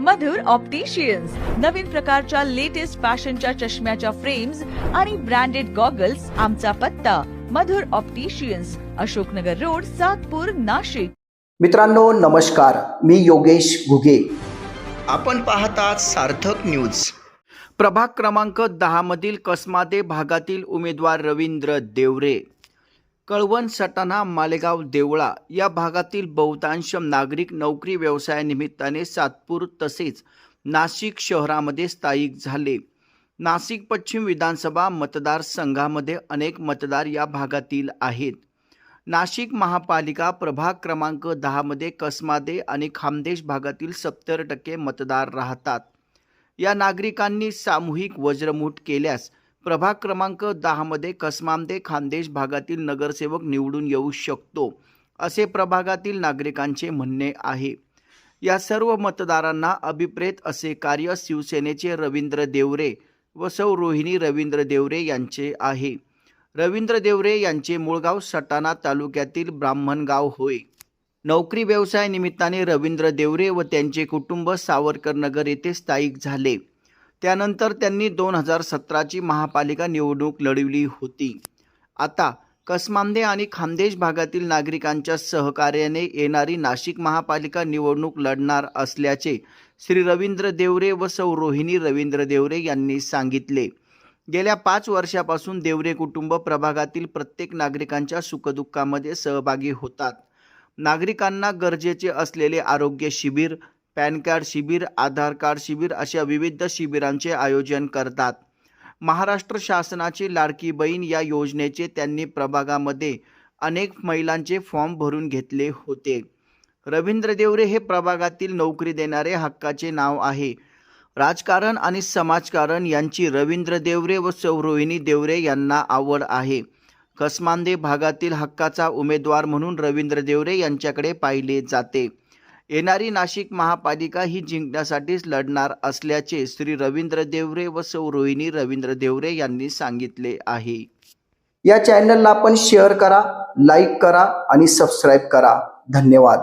मधुर opticians नवीन प्रकारच्या latest फॅशनच्या चष्म्याच्या फ्रेम्स आणि ब्रँडेड गॉगल्स आमचा पत्ता. Madhur opticians Ashoknagar road Satpur Nashik. मित्रांनो नमस्कार. मी योगेश घुगे. आपण पाहतात सार्थक न्यूज प्रभाग क्रमांक दहामधील कसमादे भागातील उमेदवार रवींद्र देवरे. कळवण सटाणा मालेगाव देवळा या भागातील बहुतांश नागरिक नोकरी व्यवसायानिमित्ताने सातपूर तसेच नाशिक शहरामध्ये स्थायिक झाले. नाशिक पश्चिम विधानसभा मतदारसंघामध्ये अनेक मतदार या भागातील आहेत. नाशिक महापालिका प्रभाग क्रमांक दहामध्ये कसमादे आणि खामदेश भागातील सत्तर टक्के मतदार राहतात. या नागरिकांनी सामूहिक वज्रमूठ केल्यास प्रभाग क्रमांक दहामध्ये कसमामदे खानदेश भागातील नगरसेवक निवडून येऊ शकतो असे प्रभागातील नागरिकांचे म्हणणे आहे. या सर्व मतदारांना अभिप्रेत असे कार्य शिवसेनेचे रवींद्र देवरे व सौ रोहिणी रवींद्र देवरे यांचे आहे. रवींद्र देवरे यांचे मूळगाव सटाणा तालुक्यातील ब्राह्मणगाव होय. नोकरी व्यवसाय निमित्ताने रवींद्र देवरे व त्यांचे कुटुंब सावरकर नगर येथे स्थायिक झाले. त्यानंतर त्यांनी दोन हजार सतराची महापालिका निवडणूक लढविली होती. आता कसमांदे आणि खानदेश भागातील नागरिकांच्या सहकार्याने येणारी नाशिक महापालिका निवडणूक लढणार असल्याचे श्री रवींद्र देवरे व सौ रोहिणी रवींद्र देवरे यांनी सांगितले. गेल्या पाच वर्षापासून देवरे कुटुंब प्रभागातील प्रत्येक नागरिकांच्या सुखदुःखामध्ये सहभागी होतात. नागरिकांना गरजेचे असलेले आरोग्य शिबिर पॅन कार्ड शिबिर आधार कार्ड शिबिर अशा विविध शिबिरांचे आयोजन करतात. महाराष्ट्र शासनाची लाडकी बहीण या योजनेचे त्यांनी प्रभागामध्ये अनेक महिलांचे फॉर्म भरून घेतले होते. रवींद्र देवरे हे प्रभागातील नोकरी देणारे हक्काचे नाव आहे. राजकारण आणि समाजकारण यांची रवींद्र देवरे व सौरोहिणी देवरे यांना आवड आहे. कसमांदे भागातील हक्काचा उमेदवार म्हणून रवींद्र देवरे यांच्याकडे पाहिले जाते. येणारी नाशिक महापालिका ही जिंकण्यासाठीच लढणार असल्याचे श्री रवींद्र देवरे व सौ रोहिणी रवींद्र देवरे यांनी सांगितले आहे. या चॅनलला आपण शेअर करा लाईक करा आणि सबस्क्राईब करा. धन्यवाद.